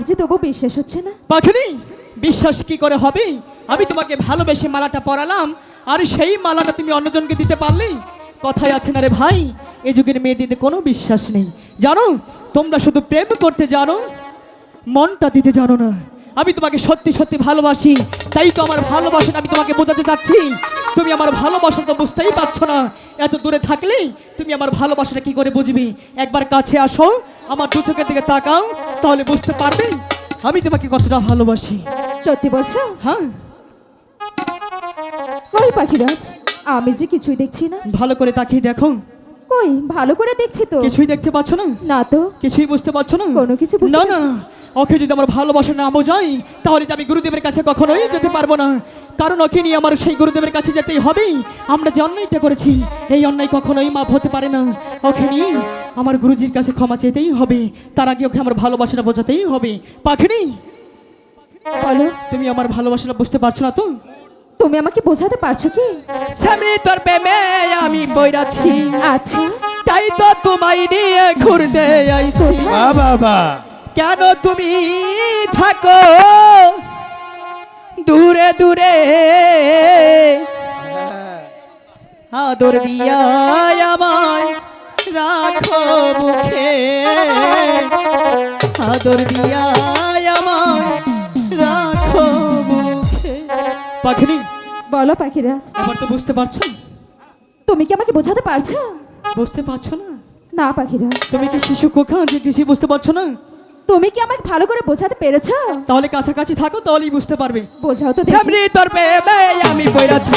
আমার যে তবু বিশ্বাস হচ্ছে না। পাখিনি, বিশ্বাস কি করে হবে? আমি তোমাকে ভালোবেসে মালাটা পরালাম, আর সেই মালাটা তুমি অন্যজনকে দিতে পারলে? কথাই আছে না রে ভাই এই যুগের মেয়েদের কোনো বিশ্বাস নেই। জানো, তোমরা শুধু প্রেম করতে জানো, মনটা দিতে জানো না। আমি তোমাকে সত্যি সত্যি ভালোবাসি, তাই তো আমার ভালোবাসাটা আমি তোমাকে বোঝাতে চাচ্ছি। তুমি আমার ভালোবাসা তো বুঝতেই পারছ না এত দূরে থাকলে তুমি আমার ভালোবাসাটা কি করে বুঝবি? একবার কাছে আসো আমার দু চোখের দিকে তাকাও তাহলে বুঝতে পারবে আমি তোমাকে কতটা ভালোবাসি। সত্যি বলছো? হ্যাঁ। কই পাখিরাজ আমি যে কিছুই দেখছি না। ভালো করে তাকিয়ে দেখো। কই ভালো করে দেখছি তো। কিছুই দেখতে পাচ্ছ না? না তো। কিছুই বুঝতে পারছ না? কোনো কিছু বুঝতে না না। ওকে যদি আমার ভালোবাসা না বোঝাই তাহলে আমি গুরুদেবের কাছে কখনোই যেতে পারব না। কারণ ওকে নিয়ে আমার সেই গুরুদেবের কাছে যেতেই হবে। আমরা যে অন্যায়টা করেছি এই অন্যায় কখনোই মাপ হতে পারে না। ওকে নিয়ে আমার গুরুজির কাছে ক্ষমা চেতেই হবে। তার আগে ওকে আমার ভালোবাসাটা বোঝাতেই হবে। পাখিনি বলো। তুমি আমার ভালোবাসাটা বুঝতে পারছ না তো? তুমি আমাকে বোঝাতে পারছ কি? স্বামী তোর প্রেমে আমি বইরাছি। আচ্ছা। তাই তো তোমায় নিয়ে ঘুরতে আইছি। বাবা কেন তুমি থাকো? দূরে দূরে। আদর দিয়া আমায় রাখো মুখে। আদর দিয়া পাখিনি? বলো পাখিরাজ এবার তো বুঝতে পারছ? তুমি কি আমাকে বোঝাতে পারছ? বুঝতে পারছ না? না পাখিরাজ তুমি কি শিশু কোখা যে কিছুই বুঝতে পারছ না? তুমি কি আমাকে ভালো করে বোঝাতে পেরেছ? তাহলে কাছাকাছি থাকো তাহলেই বুঝতে পারবে। বোঝাও তো। সামনে তোর প্রেমে আমি পড়াছি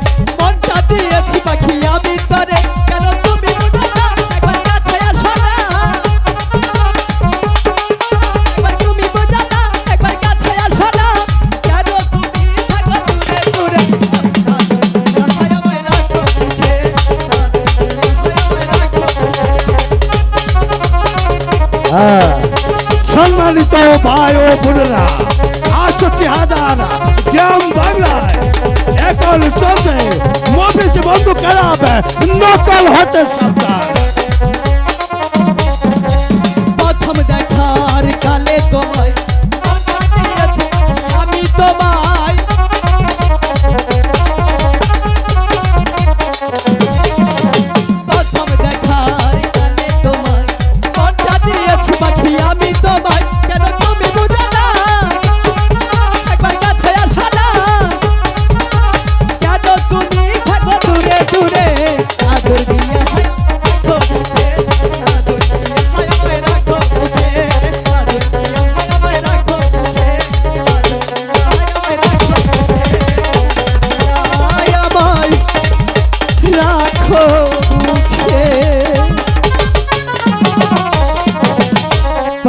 সম্মানিত ভাই ও বোনেরা, আটষট্টি হাজার গ্রাম বাংলায় এখন চলছে মফিজ বন্ধু খারাপ নকল হতে সরকার।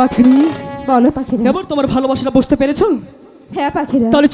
পাখরি বলো পাখিরা। কেমন তোমার ভালোবাসাটা বুঝতে পেরেছ? হ্যাঁ পাখিরা। তাহলে